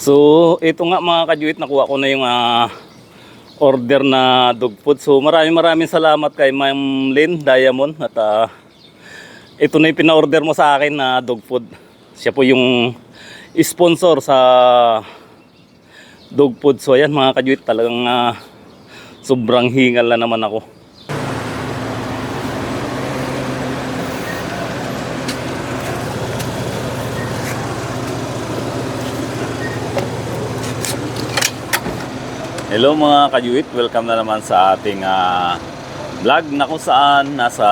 So, ito nga mga kajuit, nakuha ko na yung ah, order na dog food. So, maraming maraming salamat kay Ma'am Lynn Diamond at ah, ito na yung pina-order mo sa akin na dog food. Siya po yung sponsor sa dog food. So, ayan mga kajuit, talagang ah, sobrang hingal na naman ako. Hello mga kajuit, welcome na naman sa ating ah, vlog na kung saan nasa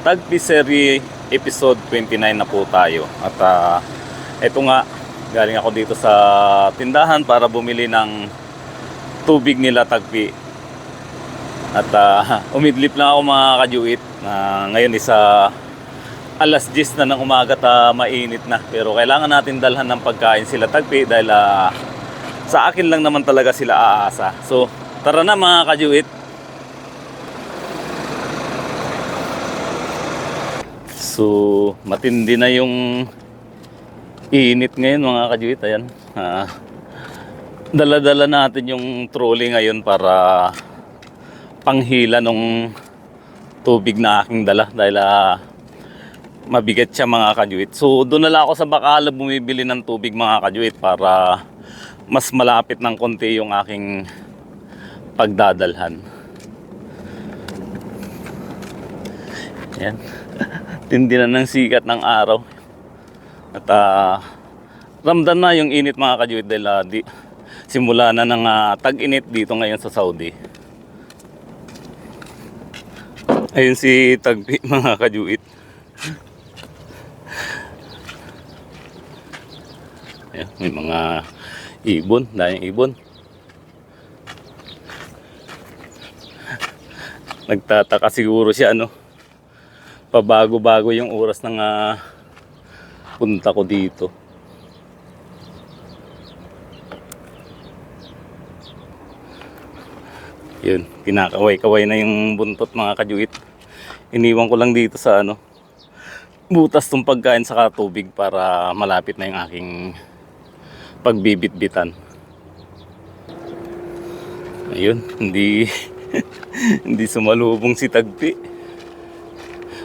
Tagpiserie episode 29 na po tayo. At ah, eto nga, galing ako dito sa tindahan para bumili ng tubig nila Tagpi. At ah, umidlip lang ako mga kajuit na ngayon isa alas 10 na ng umaga at ah, mainit na. Pero kailangan natin dalhan ng pagkain sila Tagpi dahil ah, sa akin lang naman talaga sila aasa. So, tara na mga kajuit. So, matindi na yung init ngayon mga kajuit. Ayan. Ah, dala-dala natin yung trolley ngayon para panghila nung tubig na aking dala dahil ah, mabigat siya mga kajuit. So, doon na lang ako sa Bacala bumibili ng tubig mga kajuit para mas malapit ng konti yung aking pagdadalhan. Yan. Tindi na ng sikat ng araw. At ah, ramdam na yung init mga kajuit dahil ah, di, simula na ng ah, tag-init dito ngayon sa Saudi. Ayun si Tagpi mga kajuit. Ayan, may mga ibon, dahil ibon. Nagtataka siguro siya ano. Pabago-bago yung oras ng ah, punta ko dito. Yun, kinakaway-kaway na yung buntot mga kajuit. Iniwan ko lang dito sa ano, butas tong pagkain sa tubig para malapit na yung aking pagbibitbitan. Ayun, hindi hindi sumalubong si Tagpi.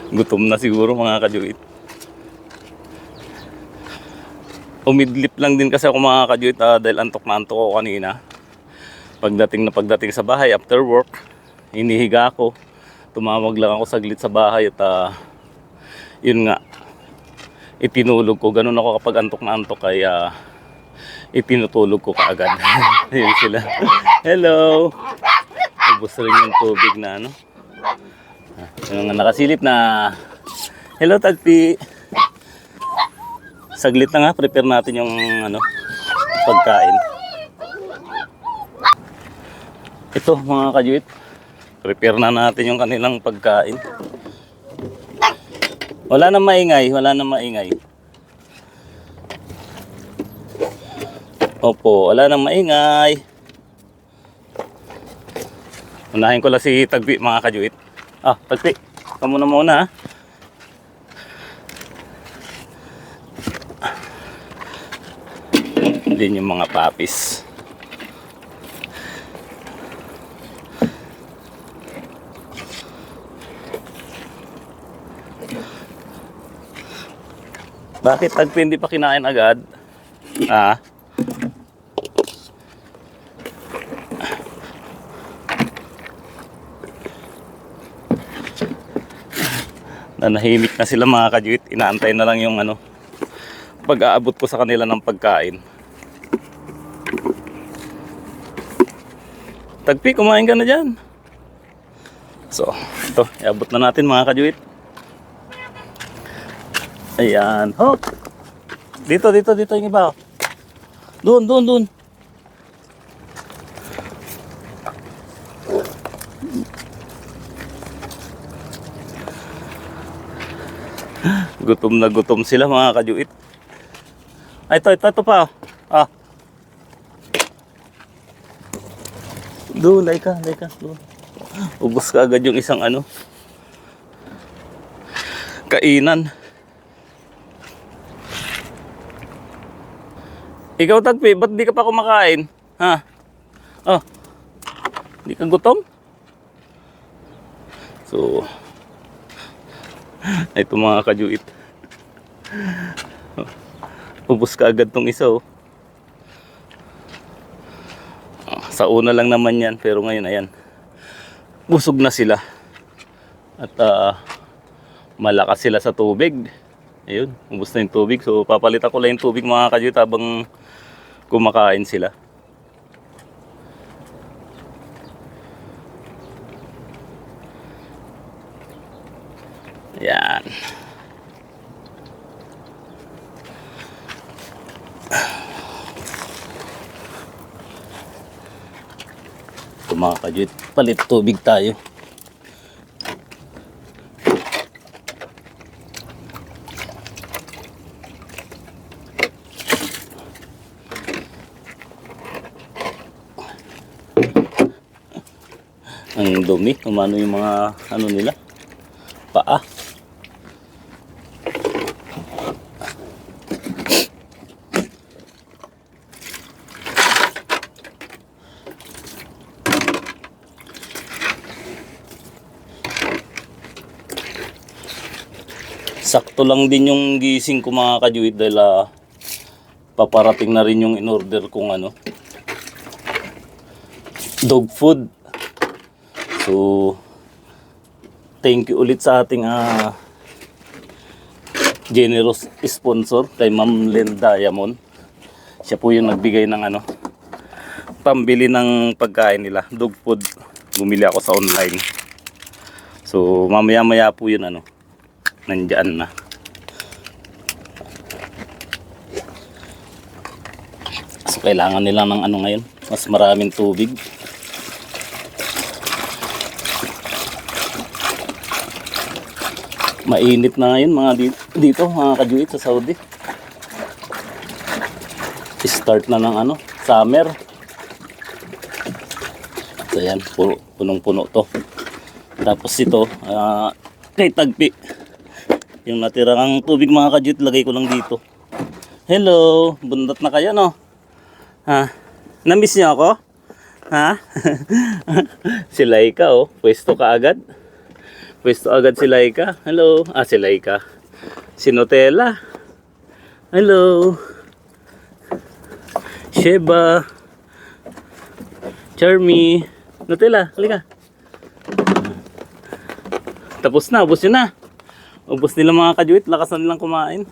Gutom na siguro mga kajuit. Umidlip lang din kasi ako mga kajuit ah, dahil antok na antok ako kanina. Pagdating na pagdating sa bahay after work, inihiga ako. Tumawag lang ako saglit sa bahay at ah, yun nga, itinulog ko. Ganun ako kapag antok na antok kaya itinutulog ko kaagad. Ayun sila. Hello! Ubus rin yung tubig na ano. Ah, Yung mga nakasilip na Hello Tagpi! Saglit na nga, prepare natin yung ano, pagkain. Ito mga kajuit, prepare na natin yung kanilang pagkain. Wala na maingay, wala na maingay. Opo, wala nang maingay. Unahin ko lang si Tagpi mga kajuit. Ah, Tagpi, kamu na muna ha. Din yung mga papis. Bakit Tagpi hindi pa kinain agad? Ah? Nanahimik na sila mga kajuit. Inaantay na lang yung ano, pag-aabot ko sa kanila ng pagkain. Tagpi, kumain ka na dyan. So, ito, iabot na natin mga kajuit. Ayan. Oh! Dito, dito, dito yung iba. Doon, doon, doon. Gutom na gutom sila mga kajuit. Ay, ito, ito, ito pa. Ah. Doon, lay ka, lay ka. Doon. Ubus ka agad yung isang ano. Kainan. Ikaw tagpi, ba't di ka pa kumakain? Ha? Oh. Di ka gutom? So, ito mga kajuit. Ubus ka agad tong isa oh. Ah, Sa una lang naman yan, pero ngayon ayan. Busog na sila. At ah, malakas sila sa tubig. Ayun, ubos na yung tubig. So papalitan ko lang yung tubig mga kajuit habang kumakain sila. Yan. Ito mga kajuit, palit tubig tayo. Ang dumi, umano yung mga ano nila, Sakto lang din yung gising ko mga kajuit dahil ah, paparating na rin yung in-order kong ano, dog food. So, thank you ulit sa ating ah, generous sponsor kay Ma'am Len Diamond. Siya po yung nagbigay ng ano, pambili ng pagkain nila, dog food. Bumili ako sa online. So, mamaya-maya po yun ano, nandyan na. Kailangan nila ng ano ngayon, mas maraming tubig. Mainit na ngayon mga dito, dito mga kajuit sa Saudi. Start na ng ano, summer. So yan, puno, punong-puno to. Tapos ito, ah, kay Tagpi. Yung natirang tubig mga kajuit, lagay ko lang dito. Hello, bundat na kayo no? Ha? Namiss niyo ako? Ha? si Laika oh, pwesto ka agad. Pwesto agad si Laika. Hello. Ah, si Laika. Si Nutella. Hello. Sheba. Charmy. Nutella, halika. Tapos na, ubos yun na. Ubos nila mga kajuit, lakas na nilang kumain.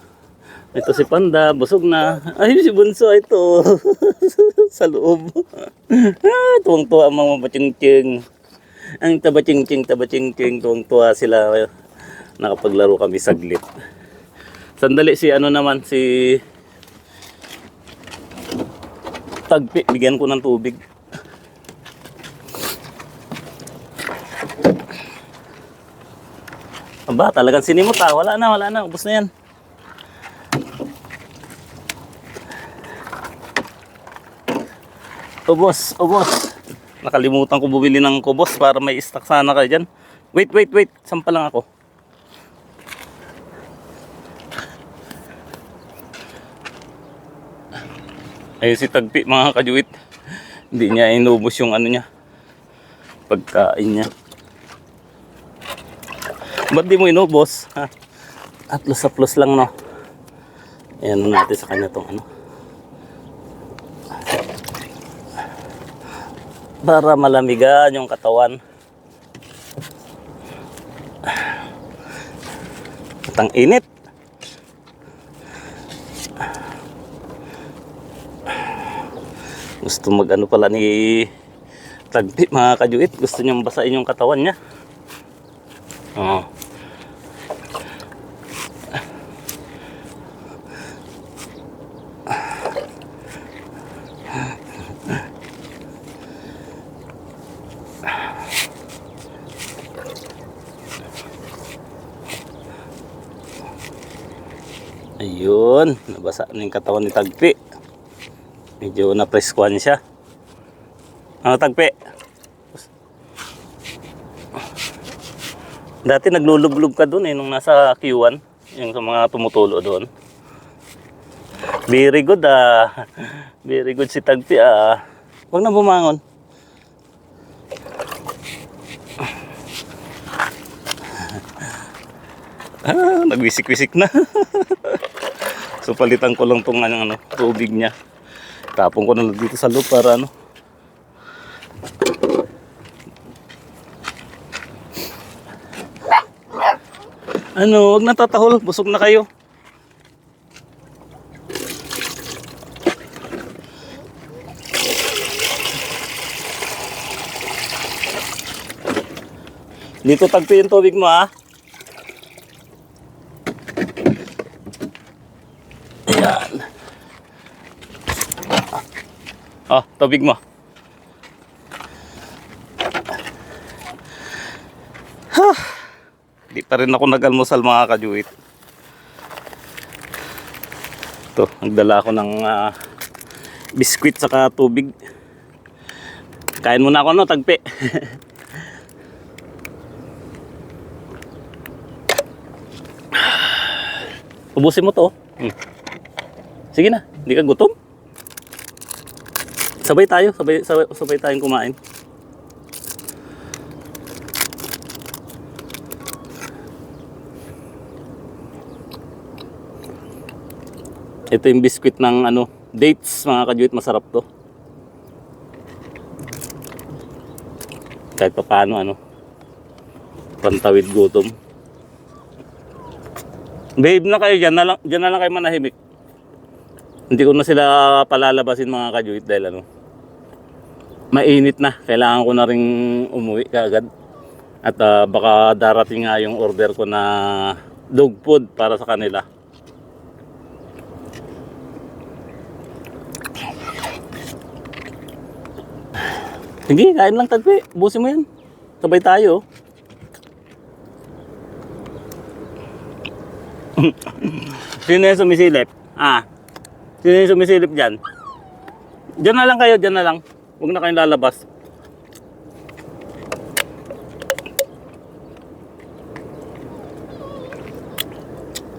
Ito si Panda, busog na. Ay, si Bunso, ito. Sa loob. ah, tuwang-tuwa ang mga baching-ching. Ang tabaching-ching, tabaching-ching, tuwang-tuwa sila. Nakapaglaro kami saglit. Sandali si ano naman, si Tagpi, bigyan ko ng tubig. Aba, talagang sinimot ah. Wala na, wala na. Ubus na yan. Ubos, ubos. Nakalimutan ko bumili ng kubos para may stock sana kayo dyan. Wait, wait, wait. Sampa lang ako. Ayun si Tagpi mga kajuit. Hindi niya inubos yung ano niya. Pagkain niya. Ba't di mo inubos? Ha? Atlos sa plus lang no. Ayan natin sa kanya tong ano. Para malamigan yung katawan. At ang init. Gusto mag ano pala ni Tagpi mga kajuit. Gusto niyang basain yung katawan niya. Oo. Ayun, nabasa na yung katawan ni Tagpi. Medyo na-preskuan siya. Ano Tagpi? Dati naglulublog ka doon eh, nung nasa Q1, yung sa mga tumutulo doon. Very good ah. Very good si Tagpi ah. Huwag na bumangon. Ah, nagwisik-wisik na. so palitan ko lang tong ano, ano, tubig niya. Tapon ko na lang dito sa loob para ano. Ano, huwag na tatahol. Busog na kayo. Dito tagpi yung tubig mo ha. Tubig mo. Ha. Di pa rin ako nag-almusal mga kajuit. Ito, nagdala ako ng ah, biskwit saka tubig. Kain muna ako no, tagpi. Ubusin mo to. Hmm. Sige na, hindi ka gutom. Sabay tayo, sabay, sabay, sabay tayong kumain. Ito yung biskwit ng ano, dates mga kajuit, masarap to. Kahit pa paano ano, pantawid gutom. Babe na kayo, dyan na lang, dyan na lang kayo manahimik. Hindi ko na sila palalabasin mga kajuit dahil ano, mainit na. Kailangan ko na rin umuwi kaagad. At ah, baka darating nga yung order ko na dog food para sa kanila. Sige, kain lang tagpi. Busin mo yan. Sabay tayo. Sino yung sumisilip? Ah. Sino yung sumisilip dyan? Diyan na lang kayo, diyan na lang. Huwag na kayong lalabas.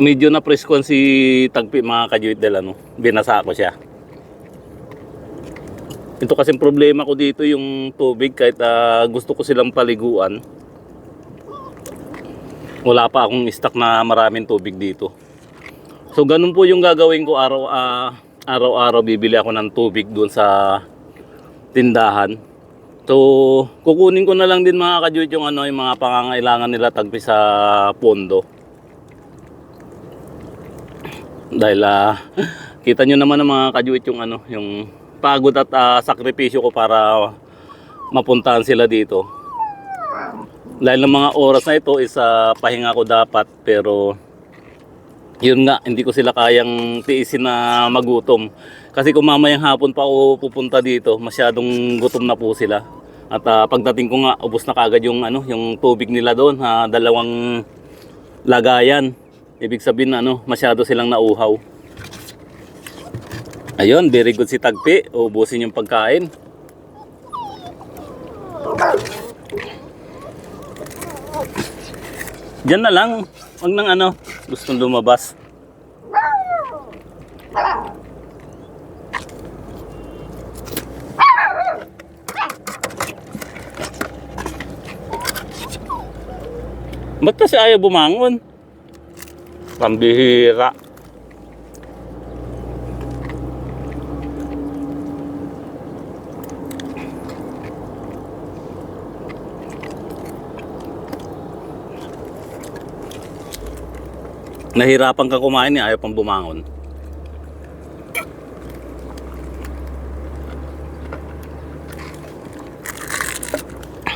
Medyo na preskon si Tagpi mga kajuit del ano. Binasa ko siya. Ito kasing problema ko dito yung tubig kahit ah, gusto ko silang paliguan. Wala pa akong stock na maraming tubig dito. So ganun po yung gagawin ko araw ah, araw-araw bibili ako ng tubig doon sa tindahan. So kukunin ko na lang din mga kajuit yung ano yung mga pangangailangan nila tagpi sa pondo. Dahil ah, kita nyo naman ng mga kajuit yung ano yung pagod at ah, sakripisyo ko para mapuntahan sila dito. Dahil ng mga oras na ito is ah, pahinga ko dapat pero yun nga, hindi ko sila kayang tiisin na magutom. Kasi kung mamayang hapon pa ako pupunta dito, masyadong gutom na po sila. At ah, pagdating ko nga, ubos na kagad yung, ano, yung tubig nila doon, ha, dalawang lagayan. Ibig sabihin ano, masyado silang nauhaw. Ayun, very good si Tagpi. Ubusin yung pagkain. Diyan na lang. Huwag nang ano, gustong lumabas. Ba't kasi ayaw bumangon? Pambihira. Nahirapan ka kumain niya, ayaw pang bumangon.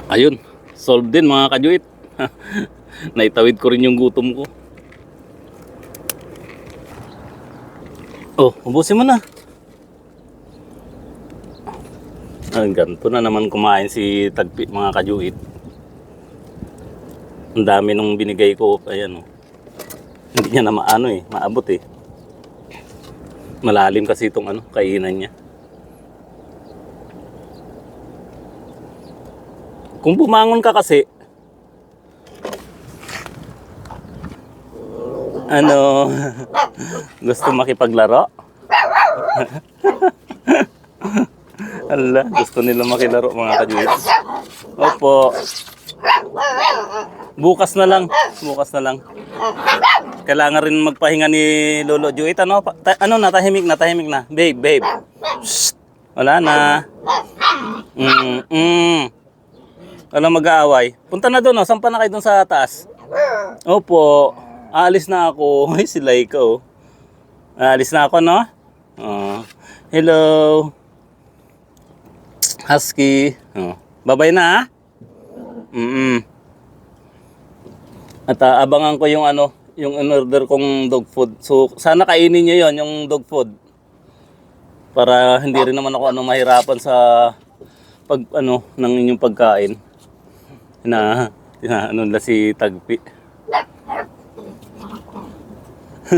Ayun, solve din mga kajuit. Naitawid ko rin yung gutom ko. Oh, ubusin mo na. Ang ganito na naman kumain si Tagpi mga kajuit. Ang dami nung binigay ko. Ayan oh. Hindi niya na maano eh, maabot eh. Malalim kasi itong ano, kainan niya. Kung bumangon ka kasi, ano, gusto makipaglaro? Ala, gusto nila makilaro mga kajuit. Opo. Bukas na lang. Bukas na lang. Kailangan rin magpahinga ni Lolo Juit. Ano, ta- ano na, tahimik na, tahimik na. Babe, babe. Shh. Wala na. Mm, mm. Wala mag-aaway. Punta na doon, oh. Sampa na kayo doon sa taas. Opo. Aalis na ako. Ay, sila ikaw. Aalis na ako, no? Oh. Hello. Husky. Oh. Babay na, ha? Mm At ah, abangan ko yung ano, yung in-order kong dog food. So, sana kainin niyo yon yung dog food. Para hindi rin naman ako ano mahirapan sa pag ano ng inyong pagkain. Na, na ano na si Tagpi.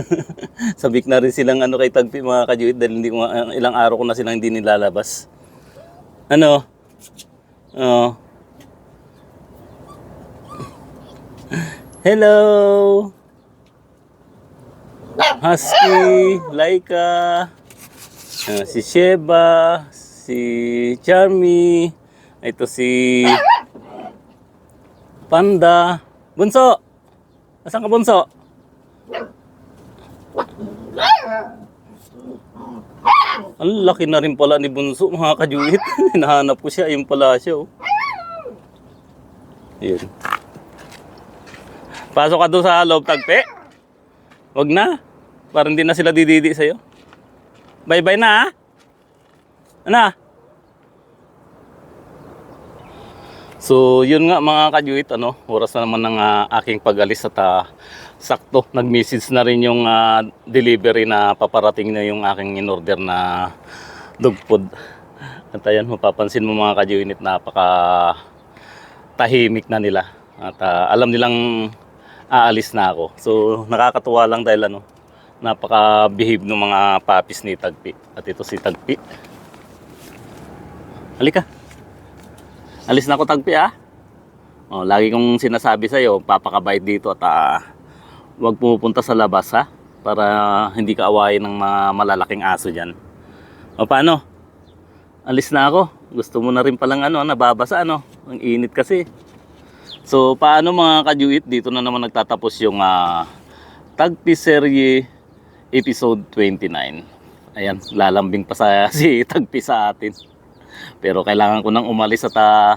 Sabik na rin silang ano kay Tagpi mga kajuit dahil hindi ko nga- ilang araw ko na silang hindi nilalabas. Ano? Oh. Hello. Husky, Laika, ah, si Sheba, si Charmy, ito si Panda. Bunso! Asan ka bunso? Ang laki na rin pala ni Bunso, mga kajuit. Hinahanap ko siya, yung pala siya. Oh. Yun. Pasok ka doon sa loob, tagpe. Wag na. Para hindi na sila dididi sa'yo. Bye-bye na, ha? Ano? So, yun nga mga kajuit, ano, oras na naman ng ah, aking pag-alis at ah, sakto, nag-message na rin yung ah, delivery na paparating na yung aking in-order na dog food. At ayan, mapapansin mo mga kajuinit, napaka tahimik na nila. At ah, alam nilang aalis na ako. So, nakakatuwa lang dahil ano, napaka-behave ng mga papis ni Tagpi. At ito si Tagpi. Halika. Alis na ako tagpi ah. Oh, lagi kong sinasabi sa iyo, papakabait dito at ah, wag pumupunta sa labas ha para hindi ka awayin ng mga malalaking aso diyan. O paano? Alis na ako. Gusto mo na rin palang ano, nababasa ano. Ang init kasi. So paano mga kajuit, dito na naman nagtatapos yung ah, Tagpi Serye episode 29. Ayan, lalambing pa sa si Tagpi sa atin. Pero kailangan ko nang umalis at ah,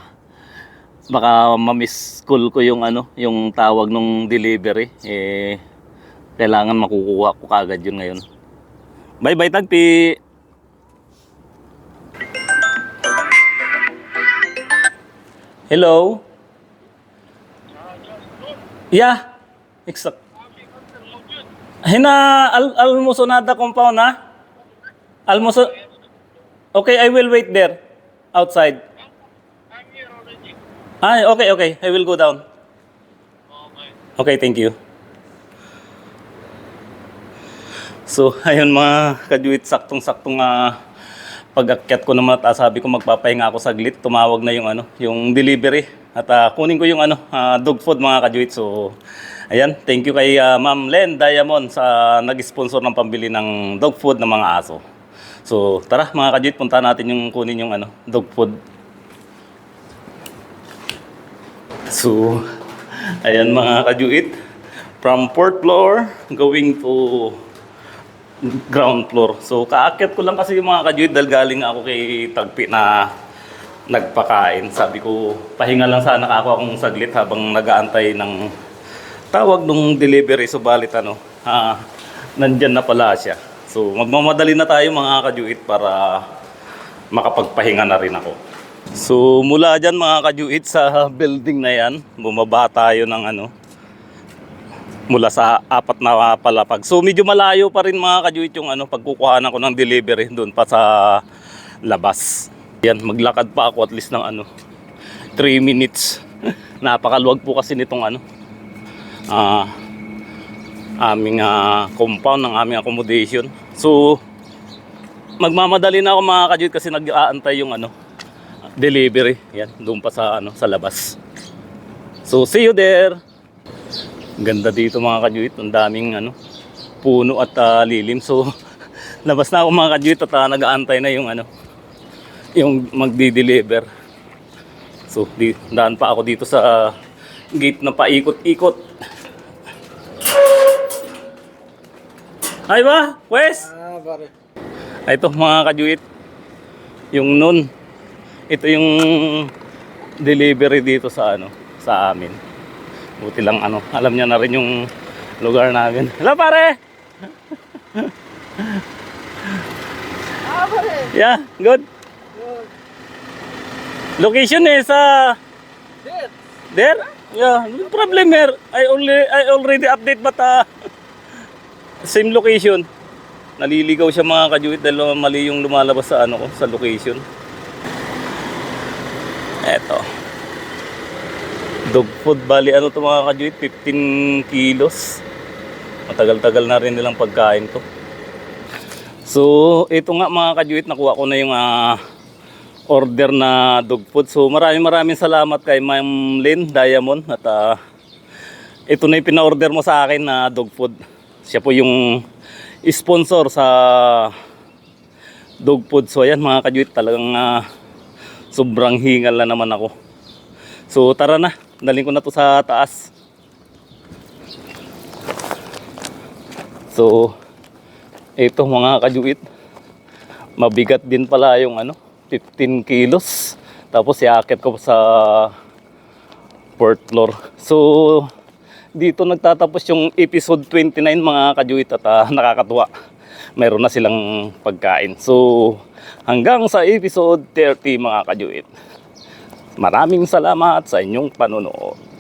baka ma-miss call ko yung ano, yung tawag nung delivery. Eh kailangan makukuha ko kagad yun ngayon. Bye bye Tagpi. Hello. Yeah. Exact. Hina al almuso nada compound ha? Almuso Okay, I will wait there outside. Ah, okay, okay. I will go down. Okay, thank you. So, ayun mga kajuit, saktong-saktong ah, pag-akyat ko naman at ah, sabi ko magpapahinga ako saglit, tumawag na yung ano, yung delivery at ah, kunin ko yung ano, ah, dog food mga kajuit. So, ayan, thank you kay ah, Ma'am Len Diamond sa nag-sponsor ng pambili ng dog food ng mga aso. So, tara mga kajuit, punta natin yung kunin yung ano, dog food. So, ayan mga kajuit, from fourth floor going to ground floor. So, kaakyat ko lang kasi yung mga kajuit dahil galing ako kay Tagpi na nagpakain. Sabi ko, pahinga lang sana ako akong saglit habang nagaantay ng tawag nung delivery. Subalit ano, ah, nandyan na pala siya. So, magmamadali na tayo mga kajuit para makapagpahinga na rin ako. So, mula dyan mga kajuit sa building na yan, bumaba tayo ng ano, mula sa apat na palapag. So medyo malayo pa rin mga kajuit yung ano, pagkukuhanan ko ng delivery doon pa sa labas. Yan, maglakad pa ako at least ng ano, 3 minutes. Napakaluwag po kasi nitong ano, ah, aming ah, compound ng aming accommodation. So, magmamadali na ako mga kajuit kasi nag-aantay yung ano, delivery. Yan, doon pa sa ano, sa labas. So, see you there. Ganda dito mga kajuit, ang daming ano, puno at ah, lilim. So, Labas na ako mga kajuit at ah, nag-aantay na yung ano, yung magdi-deliver. So, di, daan pa ako dito sa gate na paikot-ikot. Ay ba? Wes? Ah, pare. Ito mga kajuit. Yung nun. Ito yung delivery dito sa ano, sa amin. Buti lang ano, alam niya na rin yung lugar namin. Hello pare! Ah. Yeah, good. Location is sa Dead. there. Yeah, no problem here. I only I already update but uh, same location. Naliligaw siya mga kajuit dahil mali yung lumalabas sa ano ko, sa location. Eto. Dog food bali ano to mga kajuit, 15 kilos. Matagal-tagal na rin nilang pagkain to. So, ito nga mga kajuit, nakuha ko na yung ah, order na dog food. So, maraming maraming salamat kay Ma'am Lynn Diamond at ah, ito na yung pina-order mo sa akin na dog food. Siya po yung sponsor sa dog food. So, ayan mga kajuit, talagang ah, sobrang hingal na naman ako. So, tara na. Daling ko na to sa taas. So, ito mga kajuit. Mabigat din pala yung ano, 15 kilos. Tapos iakit ko sa fourth floor. So, dito nagtatapos yung episode 29 mga kajuit at ah, nakakatuwa. Meron na silang pagkain. So, hanggang sa episode 30 mga kajuit. Maraming salamat sa inyong panonood.